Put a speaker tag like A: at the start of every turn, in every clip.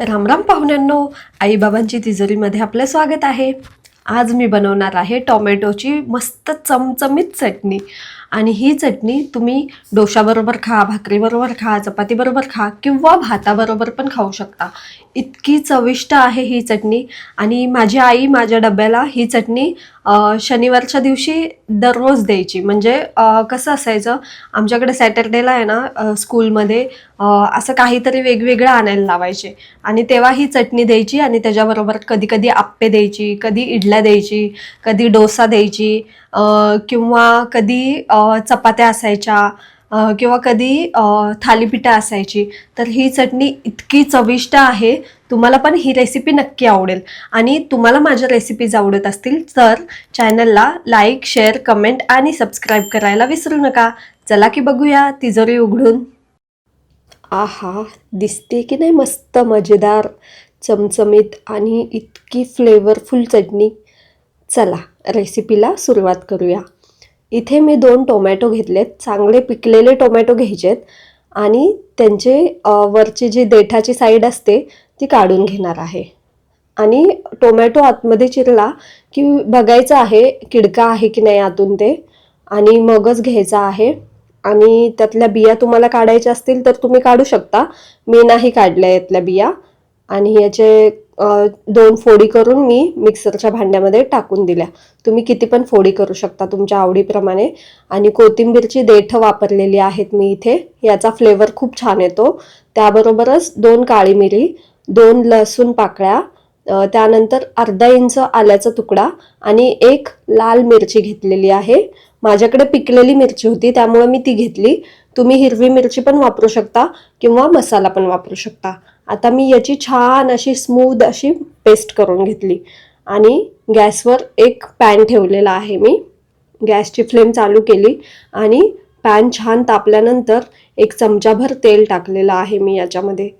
A: रामराम पाहुण्यांनो आईबाबांची तिजोरीमध्ये आपलं स्वागत आहे. आज मी बनवणार आहे टोमॅटोची मस्त चमचमीत चटणी. आणि ही चटणी तुम्ही डोशाबरोबर खा भाकरीबरोबर खा चपातीबरोबर खा किंवा भाताबरोबर पण खाऊ शकता. इतकी चविष्ट आहे ही चटणी. आणि माझी आई माझ्या डब्याला ही चटणी शनिवारच्या दिवशी दररोज द्यायची. म्हणजे कसं असायचं आमच्याकडे सॅटर्डेला आहे ना स्कूलमध्ये असं काहीतरी वेगवेगळं आणायला लावायचे. आणि तेव्हा ही चटणी द्यायची आणि त्याच्याबरोबर कधी कधी आप्पे द्यायची कधी इडल्या द्यायची कधी डोसा द्यायची किंवा कधी चपात्या असायच्या किंवा कधी थालीपीठं असायची. तर ही चटणी इतकी चविष्ट आहे तुम्हाला पण ही रेसिपी नक्की आवडेल. आणि तुम्हाला माझ्या रेसिपीज आवडत असतील तर चॅनलला लाईक शेअर कमेंट आणि सबस्क्राईब करायला विसरू नका. चला की बघूया तिजोरी उघडून. आहा दिसते की नाही मस्त मजेदार चमचमीत आणि इतकी फ्लेवरफुल चटणी. चला रेसिपीला सुरुवात करूया. इथे मी दोन टोमॅटो घेतलेत चांगले पिकलेले टोमॅटो घ्यायचेत. आणि त्यांचे वरची जी देठाची साईड असते ती काढून घेणार आहे. आणि टोमॅटो आतमध्ये चिरला की बघायचं आहे किडका आहे की नाही आतून ते. आणि मगच घ्यायचा आहे. आणि त्यातल्या बिया तुम्हाला काढायच्या असतील तर तुम्ही काढू शकता. मी नाही काढल्या यातल्या बिया. आणि याचे दोन फोडी करून मी मिक्सरच्या भांड्यामध्ये टाकून दिल्या. तुम्ही किती पण फोडी करू शकता तुमच्या आवडीप्रमाणे. आणि कोथिंबीरची देठं वापरलेली आहेत मी इथे. याचा फ्लेवर खूप छान येतो. त्याबरोबरच दोन काळी मिरी दोन लसूण पाकळ्या त्यानंतर अर्धा इंच आल्याचा तुकडा आणि एक लाल मिरची घेतलेली आहे. माझ्याकडे पिकलेली मिरची होती त्यामुळे मी ती घेतली. तुम्ही हिरवी मिरची पण वापरू शकता किंवा मसाला पण वापरू शकता. आता मी याची छान अशी स्मूद अशी पेस्ट करून घेतली आणि गॅसवर एक पॅन ठेवलेला आहे मी. गॅसची फ्लेम चालू केली आणि पॅन छान तापल्यानंतर एक चमचाभर तेल टाकलेलं आहे मी याच्यामध्ये.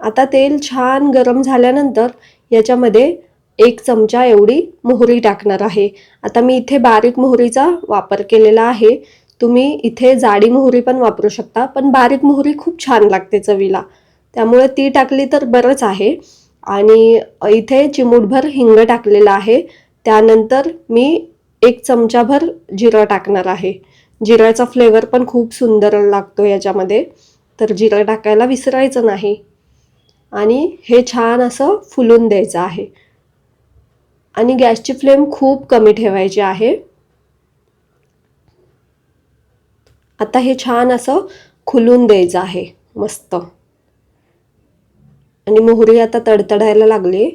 A: आता तेल छान गरम झाल्यानंतर याच्यामध्ये एक चमचा एवढी मोहरी टाकणार आहे. आता मी इथे बारीक मोहरीचा वापर केलेला आहे. तुम्ही इथे जाडी मोहरी पण वापरू शकता पण बारीक मोहरी खूप छान लागते चवीला. त्यामुळे ती टाकली तर बरंच आहे. आणि इथे चिमूटभर हिंग टाकलेलं आहे. त्यानंतर मी एक चमचाभर जिरं टाकणार आहे. जिऱ्याचा फ्लेवर पण खूप सुंदर लागतो याच्यामध्ये. तर जिरं टाकायला विसरायचं नाही. आणि हे छान असं फुलून द्यायचं आहे. आणि गॅसची फ्लेम खूप कमी ठेवायची आहे. आता हे छान असं खुलून द्यायचं आहे. मस्त. आणि मोहरी आता तडतडायला लागली.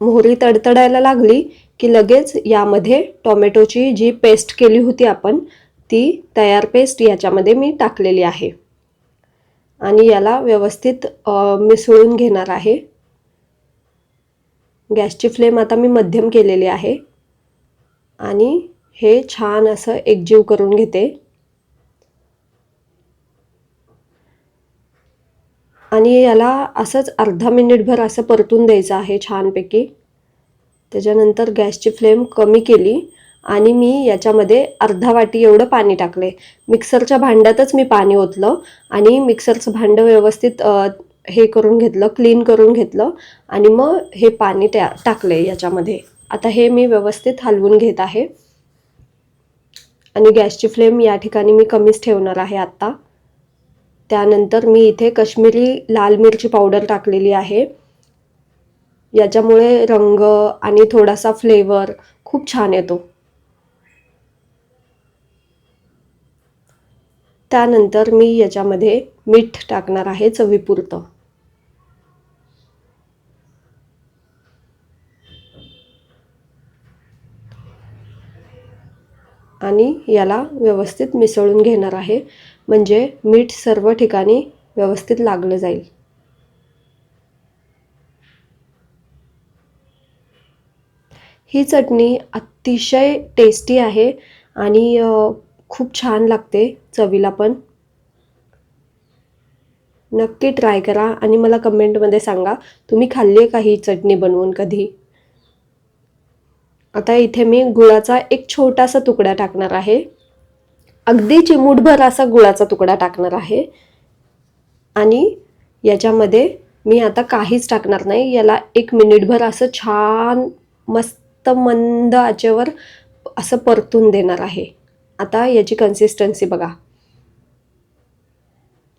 A: मोहरी तडतडायला लागली की लगेच यामध्ये टोमॅटोची जी पेस्ट केली होती आपण ती तयार पेस्ट याच्यामध्ये मी टाकलेली आहे. आणि याला व्यवस्थित मिसळून घेणार आहे. गॅसची फ्लेम आता मी मध्यम केलेली आहे. आणि हे छान असं एकजीव करून घेते. आणि याला असंच अर्धा मिनिटभर असं परतून द्यायचं आहे छानपैकी. त्याच्यानंतर गॅसची फ्लेम कमी केली. आणि मी याच्यामध्ये अर्धा वाटी एवढं पाणी टाकले. मिक्सरच्या भांड्यातच मी पाणी ओतलं आणि मिक्सरचं भांडं व्यवस्थित हे करून घेतलं क्लीन करून घेतलं आणि मग हे पाणी त्या टाकले याच्यामध्ये. आता हे मी व्यवस्थित हलवून घेत आहे. आणि गॅसची फ्लेम या ठिकाणी मी कमीच ठेवणार आहे आत्ता. त्यानंतर मी इथे कश्मीरी लाल मिरची पावडर टाकलेली आहे. याच्यामुळे रंग आणि थोडासा फ्लेवर खूप छान येतो. त्यानंतर मी याच्यामध्ये मीठ टाकणार आहे चवीपुरतं. आणि याला व्यवस्थित मिसळून घेणार आहे. म्हणजे मीठ सर्व ठिकाणी व्यवस्थित लागलं जाईल. ही चटणी अतिशय टेस्टी आहे आणि खूप छान लागते चवीला पण. नक्की ट्राय करा आणि मला कमेंटमध्ये सांगा तुम्ही खाल्ली आहे का ही चटणी बनवून कधी? आता इथे मी गुळाचा एक छोटासा तुकडा टाकणार आहे. अगदी चिमूटभर असा गुळाचा तुकडा टाकणार आहे. आणि याच्यामध्ये मी आता काहीच टाकणार नाही याला एक मिनिटभर असं छान मस्त मंद आचेवर असं परतून देणार आहे. आता याची कन्सिस्टन्सी बघा.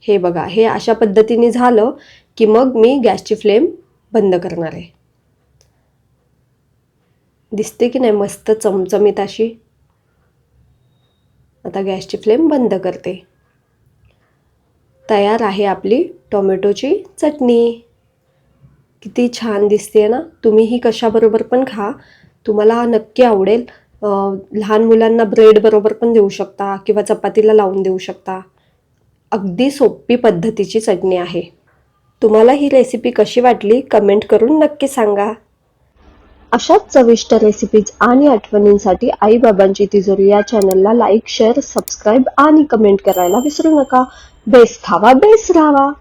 A: हे बघा हे अशा पद्धतीने झालं की मग मी गॅसची फ्लेम बंद करणार आहे. दिसते की नाही मस्त चमचमीत अशी? आता गॅसची फ्लेम बंद करते. तयार आहे आपली टोमॅटोची चटणी. किती छान दिसते ना? तुम्ही ही कशाबरोबर पण खा. तुम्हाला नक्की आवडेल. लहान मुलांना ब्रेड बरोबर पण देऊ शकता किंवा चपातीला लावून देऊ शकता. अगदी सोपी पद्धतीची चटणी आहे. तुम्हाला ही रेसिपी कशी वाटली कमेंट करून नक्की सांगा. अशाच चविष्ट रेसिपीज आणि आठवणींसाठी आईबाबांची तिजोरी या चॅनलला लाईक शेअर सबस्क्राईब आणि कमेंट करायला विसरू नका. बेस खावा बेस राहावा